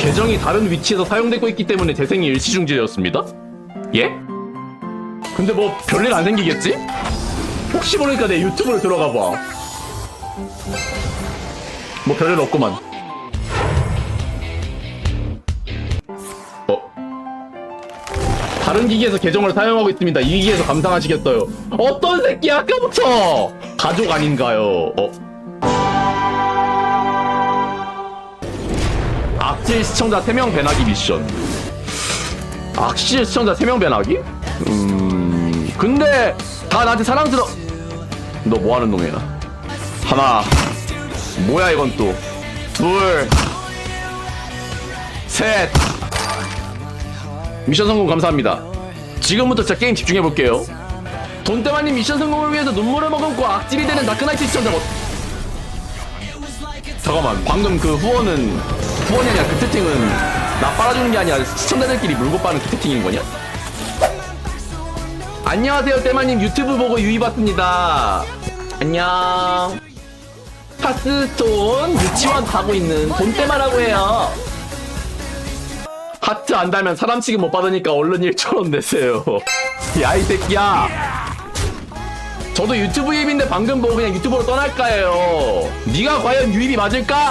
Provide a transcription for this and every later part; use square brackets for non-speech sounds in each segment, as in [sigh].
계정이 다른 위치에서 사용되고 있기 때문에 재생이 일시중지되었습니다? 예? 근데 뭐 별일 안 생기겠지? 혹시 모르니까 내 유튜브를 들어가 봐. 뭐 별일 없구만. 어? 다른 기기에서 계정을 사용하고 있습니다. 이 기기에서 감상하시겠어요. 어떤 새끼 아까부터 가족 아닌가요? 어? 악질 시청자 3명 배나기 미션. 악질 시청자 3명 배나기? 음. 근데 다 나한테 사랑스러. 너 뭐 하는 놈이야? 하나. 뭐야 이건 또. 둘. 셋. 미션 성공 감사합니다. 지금부터 진짜 게임 집중해 볼게요. 돈대만님 미션 성공을 위해서 눈물을 머금고 악질이 되는 다크나이트 시청자 뭐... 잠깐만 방금 그 후원은 후원이 아니라 그 채팅은 나 빨아주는 게 아니라 시청자들끼리 물고 빠는 그 채팅인 거냐? 안녕하세요 대만님 유튜브 보고 유의 받습니다. 안녕. 파스톤 유치원 가고 있는 돈대만라고 해요. 하트 안 달면 사람 취급 못 받으니까 얼른 1천원 내세요. 야, 이 새끼야. 저도 유튜브 유입인데 방금 보고 그냥 유튜브로 떠날까 해요. 네가 과연 유입이 맞을까?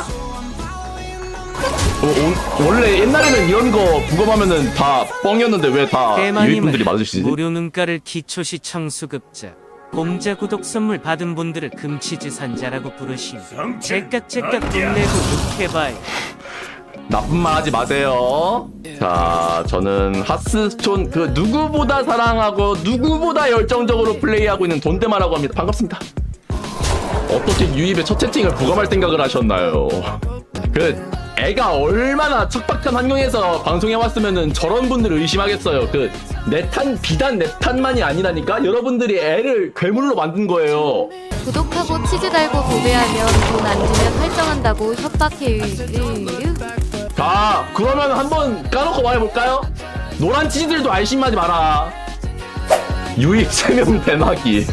어, 오- 원래 옛날에는 이런 거 부검하면은 다 뻥이었는데 왜 다 유입분들이 맞으시지? 무료 눈가를 기초 시청 수급자 공짜 구독 선물 받은 분들을 금치지산자라고 부르시며 제깍제깍 돈 내고 욕해봐요 나쁜 말 하지 마세요. 자, 저는 하스스톤 그 누구보다 사랑하고 누구보다 열정적으로 플레이하고 있는 돈대마라고 합니다. 반갑습니다. 어떻게 유입의 첫 채팅을 부검할 생각을 하셨나요? 그 애가 얼마나 척박한 환경에서 방송해 왔으면은 저런 분들을 의심하겠어요. 그 내탄 비단 내탄만이 아니라니까 여러분들이 애를 괴물로 만든 거예요. 구독하고 치즈 달고 도배하면 돈 안 주면 설정한다고 협박해. 으, 자, 그러면 한번 까놓고 말해볼까요? 노란 치즈들도 안심하지 마라. 유입 세명 대마기.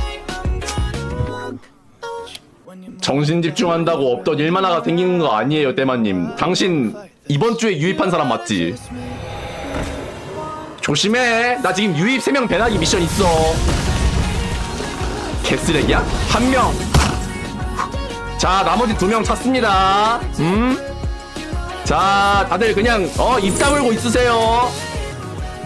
정신 집중한다고 없던 일만 하가 생기는 거 아니에요, 대마님. 당신 이번 주에 유입한 사람 맞지? 조심해. 나 지금 유입 세명 배나기 미션 있어. 개쓰레기야? 한 명. 자, 나머지 두 명 찾습니다. 음? 자, 다들 그냥 어 입 다물고 있으세요.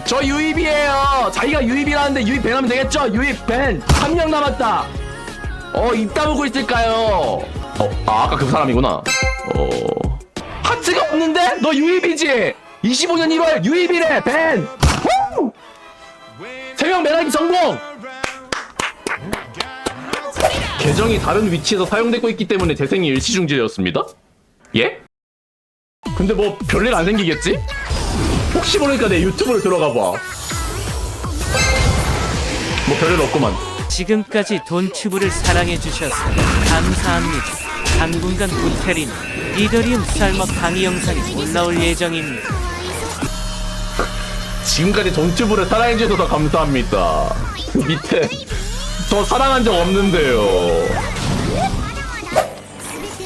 저 유입이에요. 자기가 유입이라는데 유입 밴하면 되겠죠? 유입 밴. 한 명 남았다. 어, 입 다물고 있을까요? 어, 아, 아까 그 사람이구나. 어. 하트가 없는데? 너 유입이지? 25년 1월 유입이래, 밴! 후! 세명 매나기 성공! 계정이 다른 위치에서 사용되고 있기 때문에 재생이 일시중지되었습니다? 예? 근데 뭐 별일 안 생기겠지? 혹시 모르니까 내 유튜브를 들어가 봐. 뭐 별일 없구만. 지금까지 돈튜브를 사랑해주셔서 감사합니다 당분간 구테린 이더리움 쌀먹 강의 영상이 올라올 예정입니다 지금까지 돈튜브를 사랑해주셔서 감사합니다. 그 밑에 저 사랑한 적 없는데요.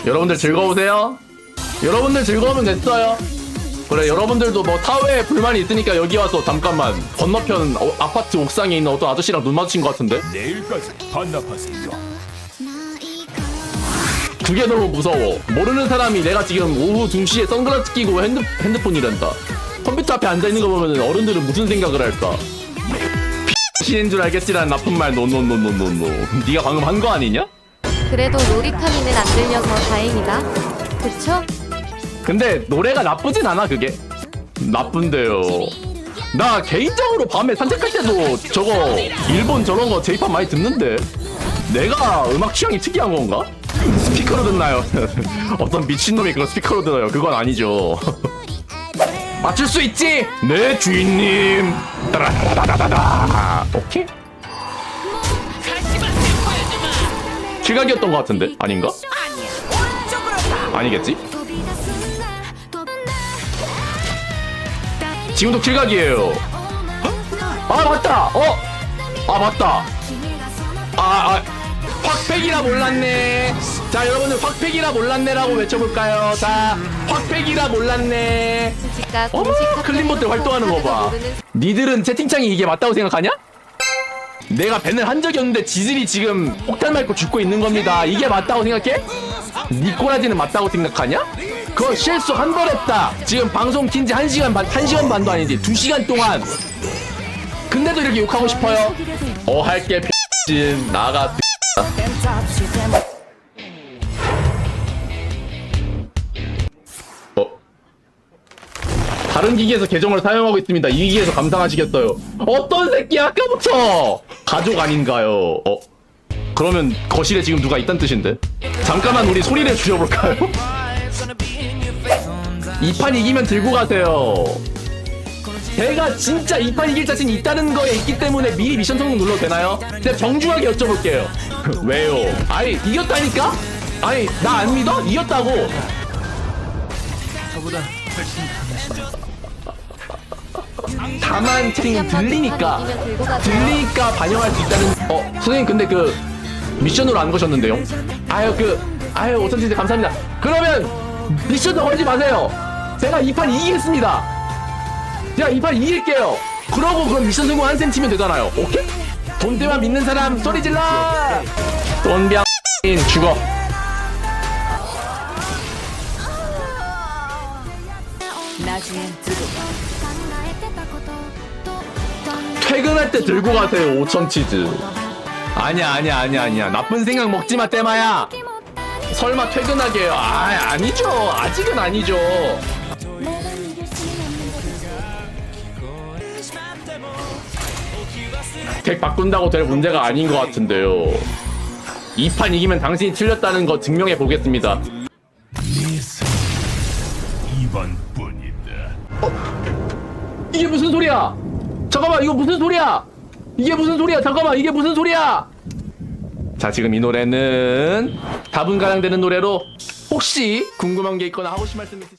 여러분들 즐거우세요? 여러분들 즐거우면 됐어요. 그래 여러분들도 뭐 사회에 불만이 있으니까 여기 와서 잠깐만 건너편 어, 아파트 옥상에 있는 어떤 아저씨랑 눈 마주친 것 같은데 내일까지 반납하세요. 그게 너무 무서워 모르는 사람이 내가 지금 오후 2시에 선글라스 끼고 핸드, 핸드폰이란다 컴퓨터 앞에 앉아있는 거 보면 어른들은 무슨 생각을 할까 신인 줄 알겠지라는 나쁜 말 노노노노노노 네가 방금 한 거 아니냐? 그래도 놀이터미는 안 들려서 다행이다. 그쵸? 근데 노래가 나쁘진 않아 그게 나쁜데요 나 개인적으로 밤에 산책할 때도 저거 일본 저런 거 제이팝 많이 듣는데 내가 음악 취향이 특이한 건가? 스피커로 듣나요? [laughs] 어떤 미친놈이 그거 스피커로 들어요 그건 아니죠 [laughs] 맞출 수 있지? 네 주인님 따라다다다다다 오케이 킬각이었던 것 같은데 아닌가? 아니겠지? 지금도 킬각이에요. 아 맞다. 어. 아 맞다. 아, 아 확백이라 몰랐네. 자 여러분들 확팩이라 몰랐네라고 외쳐볼까요? 자 확팩이라 몰랐네. 어머 클린봇들 활동하는 거 봐. 니들은 채팅창이 이게 맞다고 생각하냐? 내가 밴을 한 적이 없는데 지들이 지금 폭탄 맞고 죽고 있는 겁니다. 이게 맞다고 생각해? 니꼬라지는 맞다고 생각하냐? 그거 실수 한 번 했다. 지금 방송 킨지 한 시간 반, 한 시간 반도 아니지. 두 시간 동안. 근데도 이렇게 욕하고 싶어요? 어, 할게, 진 나가, 어? 다른 기기에서 계정을 사용하고 있습니다. 이 기기에서 감상하시겠어요. 어떤 새끼 아까부터 가족 아닌가요? 어? 그러면 거실에 지금 누가 있단 뜻인데? 잠깐만 우리 소리를 줄여볼까요? [laughs] 이 판 이기면 들고 가세요. 제가 진짜 이 판 이길 자신 있다는 거에 있기 때문에 미리 미션 성공 눌러도 되나요? 근데 정중하게 여쭤볼게요. [laughs] 왜요? 아니 이겼다니까? 아니 나 안 믿어? 이겼다고. 다만 채팅 들리니까 이기면 들고 가세요. 들리니까 반영할 수 있다는 어 선생님 근데 그 미션으로 안 거셨는데요? 아유 그 아유 오천 진짜 감사합니다. 그러면 미션도 걸지 마세요. 제가 이 판 이기겠습니다. 제가 이 판 이길게요. 그러고 그럼 미션 성공 한셈 치면 되잖아요. 오케이? 돈대만 믿는 사람 소리 질러! 돈병 죽어. 퇴근할 때 들고 가세요 5천 치즈 아니야 아니야 아니야 아니야. 나쁜 생각 먹지 마 때마야. 설마 퇴근하게요 아 아니죠. 아직은 아니죠. 덱 바꾼다고 될 문제가 아닌 것 같은데요. 이판 이기면 당신이 틀렸다는 거 증명해 보겠습니다. 이번뿐이다. 이게 무슨 소리야? 잠깐만 이거 무슨 소리야 이게 무슨 소리야? 잠깐만 이게 무슨 소리야? 자 지금 이 노래는 다분가량 되는 노래로 혹시 궁금한 게 있거나 하고 싶은 말씀 있으시